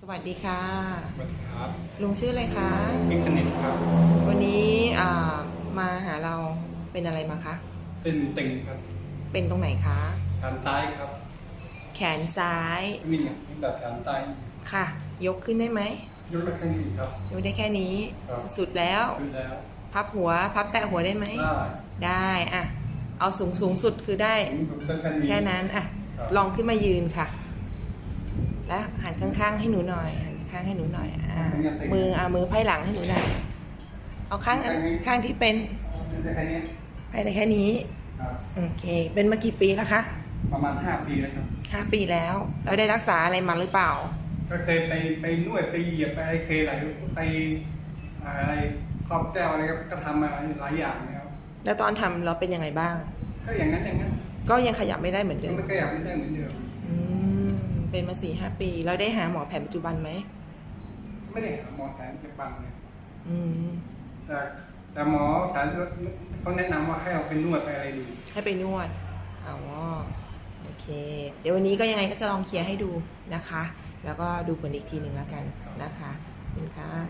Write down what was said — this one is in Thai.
สวัสดีค่ะ สวัสดีครับลุงชื่ออะไรคะพิคเนตครับ วันนี้อ่ามาหาเราเป็นอะไรมาคะ เป็นติ่งครับเป็นตรงไหนคะฐานใต้ครับแขนซ้ายมีอย่างแบบฐานใต้ค่ะ ยกขึ้นได้ไหมยกได้แค่นี้ครับ ยกได้แค่นี้ ครับ สุดแล้วดูแล้วพับหัว พับแตะหัวได้ไหม ได้ได้อะเอาสูงสูงสุดคือได้ผมดูได้แค่นี้ แค่นั้นอะครับ ลองขึ้นมายืนค่ะ แล้วหันข้างๆให้หนูหน่อยหันข้างให้หนูหน่อยอ่ามือเอามือไพ่หลังให้หนูหน่อยเอาข้างอันข้างที่เป็นได้แค่นี้ให้ได้แค่นี้ครับโอเค เป็นมากี่ปีแล้วคะประมาณห้าปีแล้วครับห้าปีแล้วแล้วได้รักษาอะไรมาหรือเปล่า ก็เคยไปไปนวดไปเหยียบไปอะไรเคยอะไรไปอะไรครอบแก้วอะไรก็ทำมาหลายอย่างนะครับแล้วตอนทำเราเป็นยังไงบ้าง ก็อย่างนั้นอย่างนั้น ก็ยังขยับไม่ได้เหมือนเดิยังมไม่ขยับไม่ได้เหมือนเดิมอืม เป็นมาสี่ห้าปี แล้วได้หาหมอแผนปัจจุบันไหม ไม่ได้หาหมอแผนปัจจุบันเลยอืมแต่แต่หมอแผนเขาแนะนำว่าให้เอาไปนวดไปอะไรดูให้ไปนวดอ๋อโอเค เดี๋ยววันนี้ก็ยังไงก็จะลองเคลียร์ให้ดูนะคะ แล้วก็ดูผลอีกทีหนึ่งแล้วกันนะคะขอบคุณค่ะ